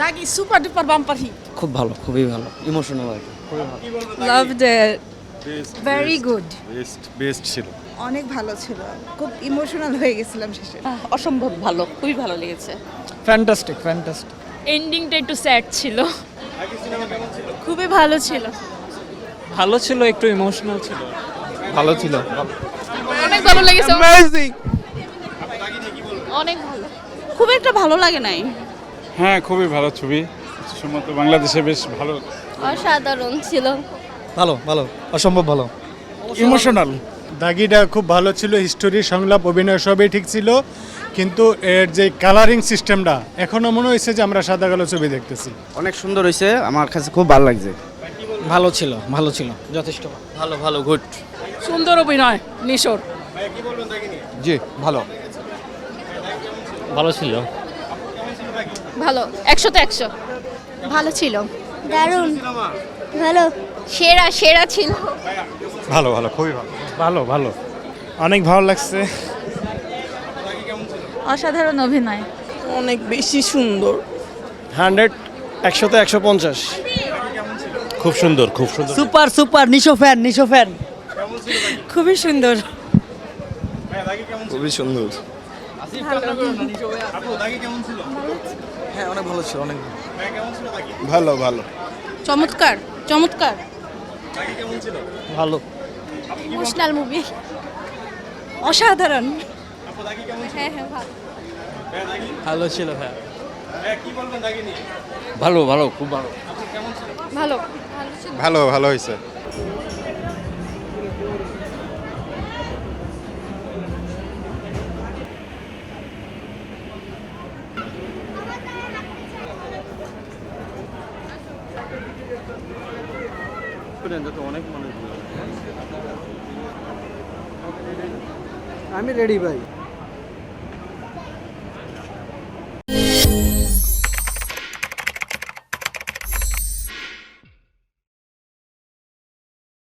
দাগি super duper bumper hit খুব ভালো খুবই ভালো ইমোশনাল আর কি। Loved it very good best best ছিল। অনেক ভালো ছিল। খুব ইমোশনাল হয়ে গেছিলাম শেষে। অসম্ভব ভালো খুবই ভালো লেগেছে। ফ্যান্টাস্টিক ফ্যান্টাস্টিক এন্ডিংটা একটু স্যাড ছিল। খুবই ভালো ছিল। ভালো ছিল একটু ইমোশনাল ছিল। ভালো ছিল। অনেক ভালো লেগেছে। অনেক ভালো। খুব একটা ভালো লাগে নাই। হ্যাঁ খুবই ভালো ছবি। সম্মত বাংলাদেশে বেশ ভালো। অসাধারণ ছিল। ভালো ভালো অসম্ভব ভালো। ইমোশনাল দাগিটা খুব ভালো ছিল হিস্টোরি সংলাপ অভিনয় সবই ঠিক ছিল কিন্তু এর যে কালারিং সিস্টেমটা এখনও মনে হয়েছে যে আমরা সাদা কালো ছবি দেখতেছি। অনেক সুন্দর হয়েছে আমার কাছে খুব ভালো লাগছে। ভালো ছিল ভালো ছিল যথেষ্ট। ভালো ভালো গুড সুন্দর অভিনয় নিশোর। জি ভালো। ভালো ছিল। ভালো একশো তো একশো। ভালো ছিল। দারুণ। ভালো। সেরা সেরা ছিল। ভালো ভালো খুবই ভালো। ভালো ভালো। অনেক ভালো লাগছে। অসাধারণ অভিনয়। অনেক বেশি সুন্দর। হান্ড্রেড একশোতে একশো পঞ্চাশ। খুব সুন্দর খুব সুন্দর। Super super Nisho fan Nisho fan. খুবই সুন্দর। খুবই সুন্দর। হ্যাঁ অনেক ভালো ছিল অনেক। ভালো ভালো। চমৎকার চমৎকার। ভালো। ইমোশনাল মুভি অসাধারণ। হ্যাঁ হ্যাঁ ভালো। ভালো ছিল হ্যাঁ। ভালো ভালো খুব ভালো। ভালো ভালো ভালো হয়েছে। আমি রেডি ভাই।